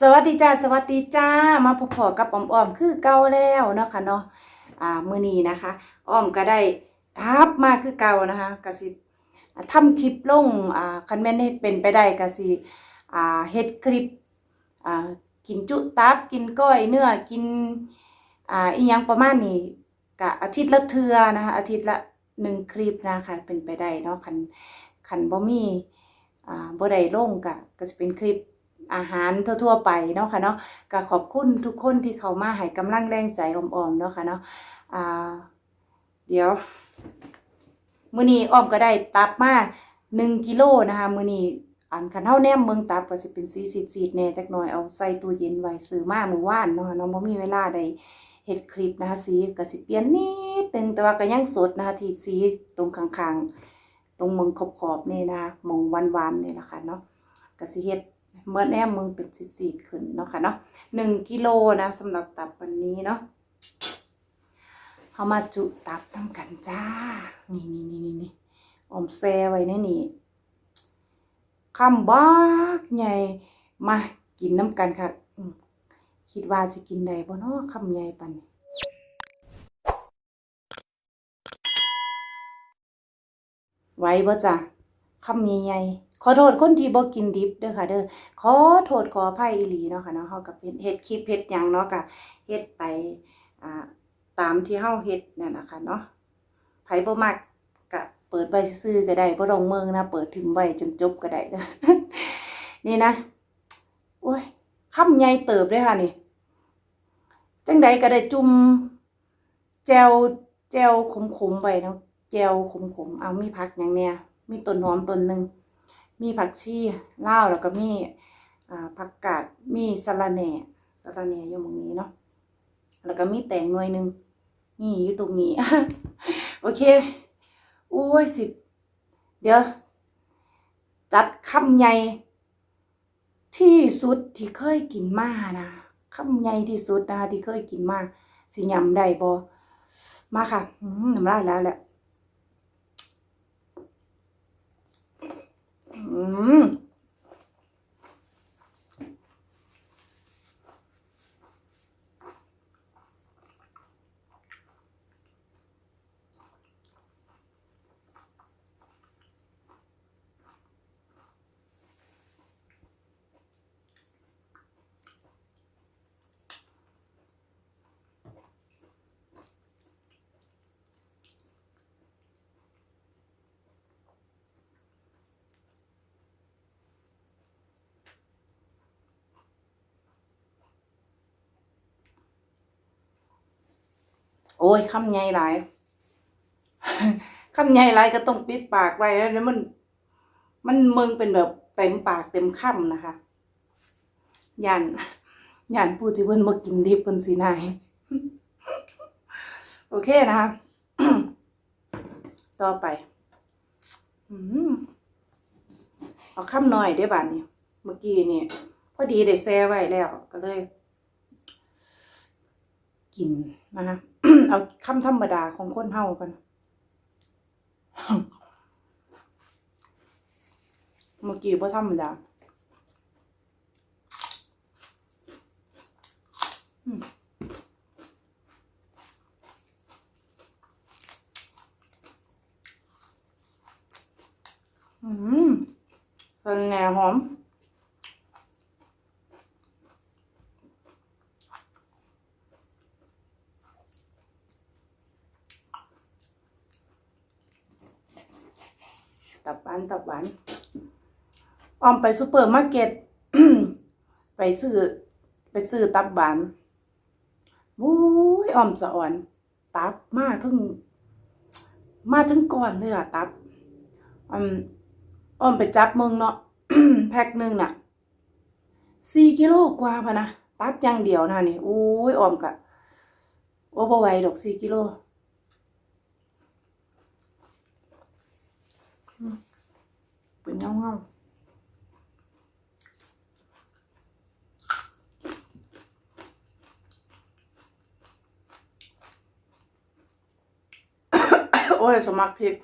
สวัสดีจ้าสวัสดีจ้ามาพอๆกับอ้อมออมคือเก่าแล้วเนาะค่ะเนาะอ่ามือนีนะคะอ้อมก็ได้ทับมาคือเก่านะคะกสิทำคลิปลงอ่าคันแม่นเป็นไปได้กสิอ่าเฮ็ดคลิปอ่ากินจุตับกินก้อยเนื้อกินอ่าอีหยังประมาณนี้กะอาทิตย์ละเทือนะคะอาทิตย์ละหนึ่งคลิปนะคะเป็นไปได้เนาะคันคันบ่มี บ่ได้ลงก็ก็จะเป็นคลิปอาหารทั่วๆไปเนาะค่ะเนาะก็ขอบคุณทุกคนที่เขามาให้กำลังแรงใจออมๆเนาะค่ะเนาะเดี๋ยวมือนี้อ้อมก็ได้ตับมา1กิโลนะคะมือนี้อันคันเฮาแนมเมืองตับก็สิเป็นสีสีดๆแน่จักหน่อยเอาใส่ตู้เย็นไว้ซื้อมามื้อวานเนาะเนาะบ่มีเวลาได้เฮ็ดคลิปนะคะสีก็สิเปลี่ยนนิดนึงแต่ว่าก็ยังสดนะคะที่สีตรงข้างๆ ตรงมึงขอบๆนี่นะมองวานๆนี่นะคะเนาะก็สิเฮ็ดเมื่อแนมมึงเป็นสีดๆขึ้นเนาะค่ะเนาะหนึ่งกิโลนะสำหรับตับวันนี้เนาะเขามาจุตับทำกันจ้า นี่นี่นี่นี่นี่อมแซไว้ในนี่คำบักใหญ่มากินน้ำกันค่ะ คิดว่าจะกินได้บ่เนาะคำใหญ่ปันนี้ ไว้บ่จ้ะคำใหญ่ๆขอโทษคนที่บ่กินดิบเด้อค่ะ เด้อขอโทษขออภัยอีหลีเนาะค่ะเนาะเฮากับเฮ็ดคลิปเฮ็ดหยังเนาะก็เฮ็ดไปอ่าตามที่เฮาเฮ็ดนั่นนะคะเนาะไผบ่มักก็เปิดไว้ซื่อก็ได้บ่ต้องเมืองนะเปิดถึงไว้จนจบก็ได้ด้อนี่นะโอ้ยคำใหญ่เติบเลยค่ะนี่จังใดก็ได้จุ่มแจวแจวขมๆไปเนาะ แจวขมๆเอามีผักหยังเนี่ยมีต้นหอมต้นหนึ่งมีผักชีเลาแล้วก็มีผักกาดมีสะระแหน่สะระแหน่อยู่ตรงนี้เนาะแล้วก็มีแตงหน่วยหนึ่งนี่อยู่ตรงนี้ โอเคโอ้ยสิบเดี๋ยว จัดคำใหญ่ที่สุดที่เคยกินมานะคำใหญ่ที่สุดนะคะที่เคยกินมาสิยำได้บอมาค่ะน้ำลายแล้วแหละ อื โอ้ยคำใหญ่หลายคำใหญ่หลายก็ต้องปิดปากไว้แล้วมัน มันมึงเป็นแบบเต็มปากเต็มคำนะคะยันยันพูดที่เพิ่นมากินดิบเพิ่นสีนายโอเคนะคะต่อไปอเอาคำหน่อยได้อบาดนี้เมื่อกี้นี่พอดีได้แซ่ไว้แล้วก็เลย กินนะคะ เอาคำธรรมดาของคนเฮากันเมื่อกี้บ่ธรรมดาอืมอืมเป็นแน่หอม ตับหวานตับหวานออมไปซูเปอร์มาร์เก็ตไปซื้อไปซื้อตับหวานวุ้ยออมสะอ่อน ตับมาถึงมาถึงก่อนเลยอะตับออมออมไปจับเมืองเนาะแพ็คหนึ่งน่ะสี่กิโลกว่าพะนะ ตับอย่างเดียวนะนี่อุ้ยออมกะโอ้บ่ไหวดอกสี่กิโล เป็นเงาเงาโอ้ยสมัครพริก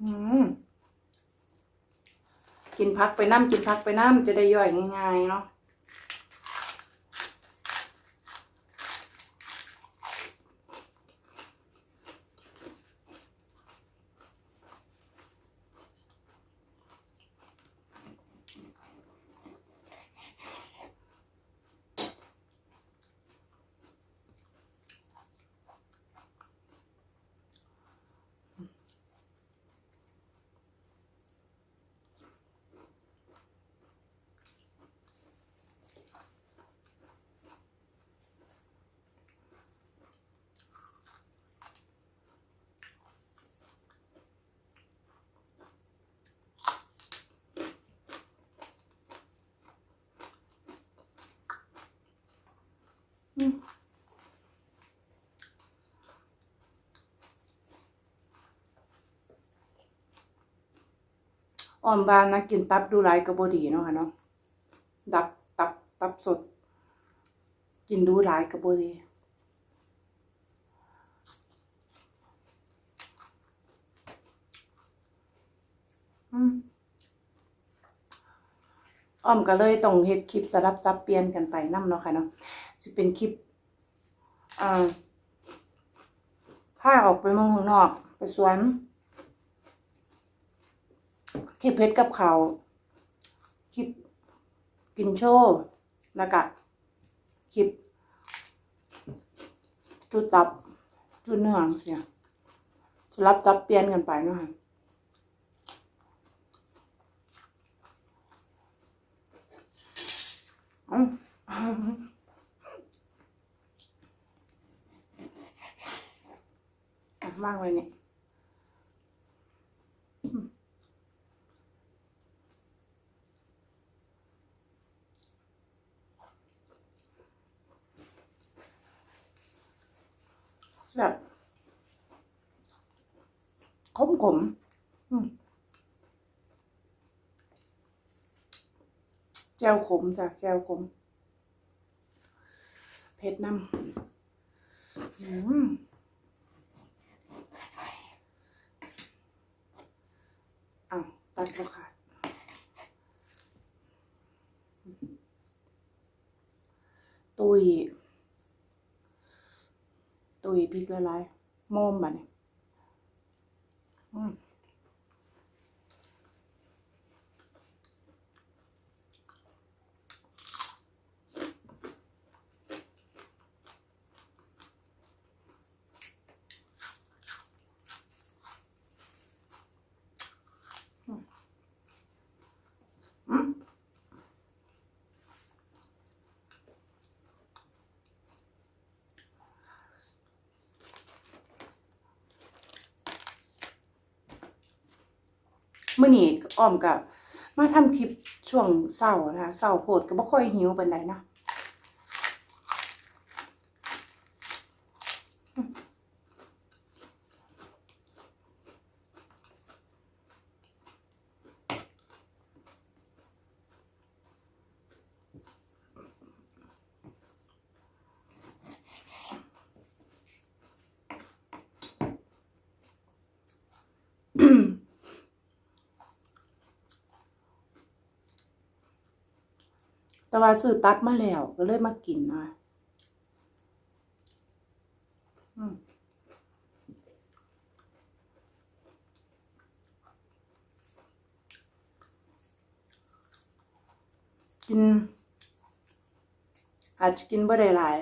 อืมกินพักไปน้ำกินพักไปน้ำจะได้ย่อยง่ายๆเนาะ อ่อนบานนะกินตับดูไรก็บดีเนาะค่ะเนาะดับตับตับสด กินดูหลายก็บดี อืม อ้อมก็เลยต้องเฮ็ดคลิปสลับจับเปลี่ยนกันไปนํเนาะค่ะเนาะสิเป็นคลิปอ่าพาออกไปมองข้างนอก ไปสวนคลิปเพชรกับเขาคลิปกินโชว์แล้วก็คลิปจุดตับจุดเนื้อเสียสลับจับเปลี่ยนกันไปเนาะค่ะเอ้า อะว่างไว้เนี่ยแบบขมขมแก้วขมจ้ะแก้วขม ผ็ดนำอืมอ้าวตัดแล้วค่ะตุยตุยพริกละลายโมมบัดนี้อืมอืม เมื่อนี้อ้อมกับมาทำคลิปช่วงเศร้านะคะเศร้าโพดก็บ่ค่อยหิวปานใดนะ แต่ว่าซื้อตัดมาแล้วก็เลยมากินนะอืมกินอาจจะกินบ่ได้หลาย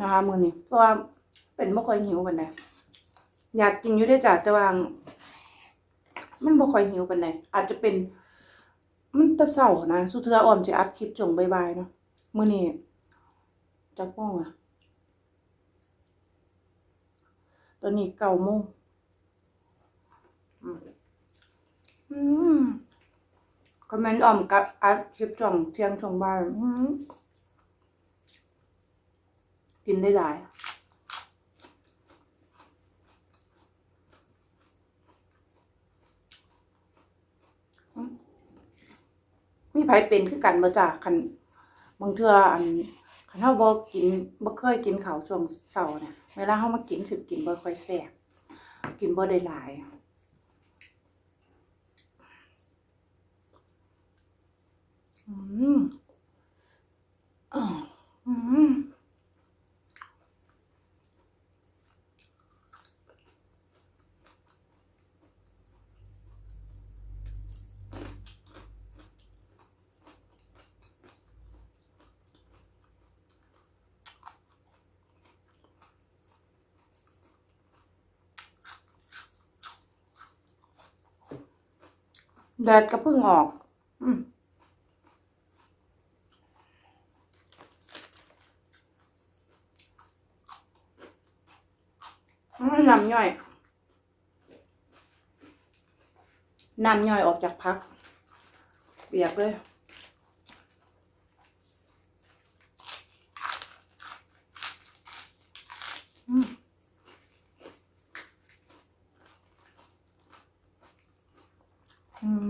นะคะมือนี้เพราะว่าเป็นบ่ค่อยหิวปานใดอยากกินอยู่ได้จ้ะแต่ว่ามันบ่ค่อยหิวปานใดอาจจะเป็น มันตะเช้านะ สุดเทื่ออ้อมสิอัดคลิปช่วงบายๆเนาะเมื้อนี้จักโมงอะตอนนี้เก้าโมงอืมคอมเมนต์อ้อมกับอัดคลิปช่วงเที่ยงช่วงบ่ายกินได้หลาย มีไผเป็นคือกันมาจ้าคันบางเทื่ออันคันเฮาบ่กินบ่เคยกินเขาช่วงเช้าเนี่ยเวลาเฮามากินสึกกินบ่ค่อยแซ่บกินบ่ได้หลายอืม แดดก็เพิ่งออก อืมน้ำย่อย น้ำย่อยออกจากพัก เปียกเลยอืม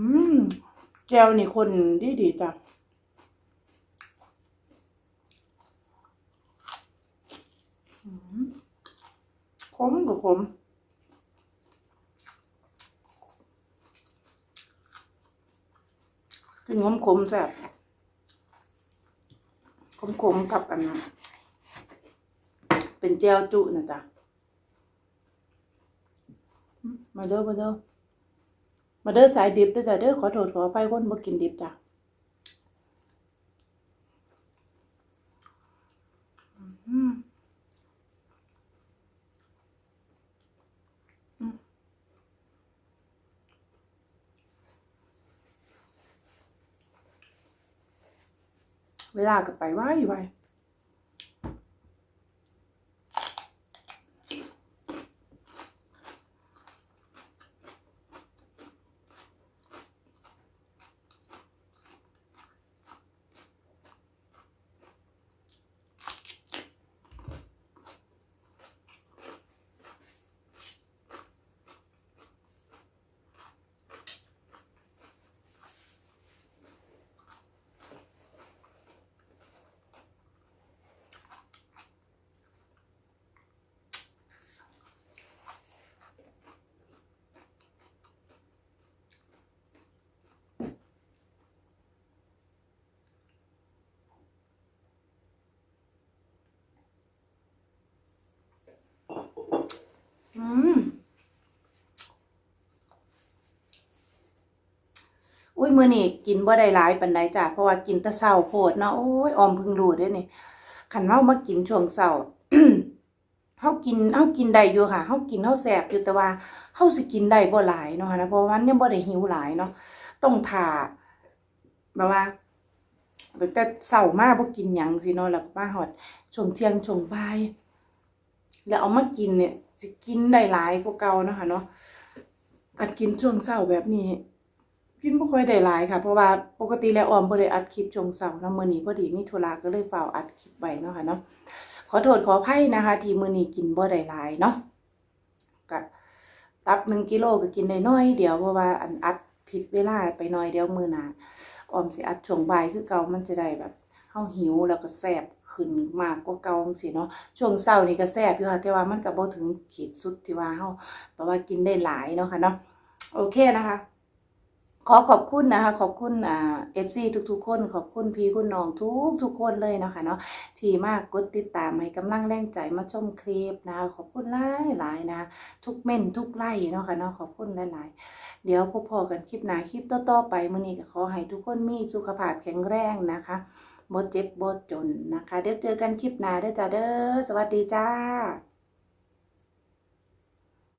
จวนี่คนดีดีจ้ะขมกับขมกินขมขมแซ่บขมขมกับอันนั้นเป็นแจวจุนะจ๊ะมมาเด้อมาเด้อ มาเด้อสายดิบเด้อจ้ะเด้อขอโทษขออภัยคนบ่กินดิบจ้ะเวลาก็ไปไว้ไว้ อืม อุ้ ยมื้อนี้กินบ่ได้หลายปานใดจ้ะเพราะว่ากินแต่เช้าโพดเนาะโอ้ยออมเพิ่งรู้เด้นี่คันเฮามากินช่วงเช้าเฮากินเฮากินได้อยู่ค่ะเฮากินเฮาแซ่บอยู่แต่ว่าเฮาสิกินได้บ่หลายเนาะนะเพราะว่ามันยังบ่ได้หิวหลายเนาะต้องท่าแบบว่าแต่เช้ามาบ่กินหยังสิเนาะแล้วมาฮอดช่วงเที่ยงช่วงบ่ายแล้วเอามากินเนี่ยสิกินได้หลายกว่าเก่านะคะเนาะการกินช่วงเช้าแบบนี้ กินบ่ค่อยได้หลายค่ะ เพราะว่าปกติแล้วออมบ่ได้อัดคลิปชงเช้าเนะมื้อนี้พอดีมีธุระก็เลยฝ้าอัดคลิปไว้เนาะค่ะเนาะขอโทษขออภัยนะคะ ที่มื้อนี้กินบ่ได้หลายเนาะก็ตับ1กิโลก็กินได้น้อยเดียวเพราะว่าอันอัดผิดเวลาไปหน่อยเดียวมื้อหน้าออมสิอัดช่วงบ่ายคือเก่ามันจะได้แบบเฮาหิวแล้วก็แซ่บขึ้นมากกว่าเก่าจังซี่เนาะช่วงเช้านี่ก็แซ่บอยู่ค่ะแต่ว่ามันก็บ่ถึงขีดสุดที่ว่าเฮาแบบว่ากินได้หลายเนาะค่ะเนาะโอเคนะคะ ขอขอบคุณนะคะ ขอบคุณอ่า FC ทุกๆคน ขอบคุณพี่คุณน้องทุกทุกคนเลยเนาะคะเนาะที่มากกดติดตามให้กำลังแรงใจมาชมคลิปนะคะขอบคุณหลายหลายๆนะ ทุกเม่นทุกไล่เนาะค่ะเนาะขอบคุณหลายๆ เดี๋ยวพบพอกันคลิปหน้าคลิปต่อๆไปมื้อนี้ก็ขอให้ทุกคนมีสุขภาพแข็งแรงนะคะบ่เจ็บบ่จนนะคะ เดี๋ยวเจอกันคลิปหน้าเด้อจ้าเด้อสวัสดีจ้า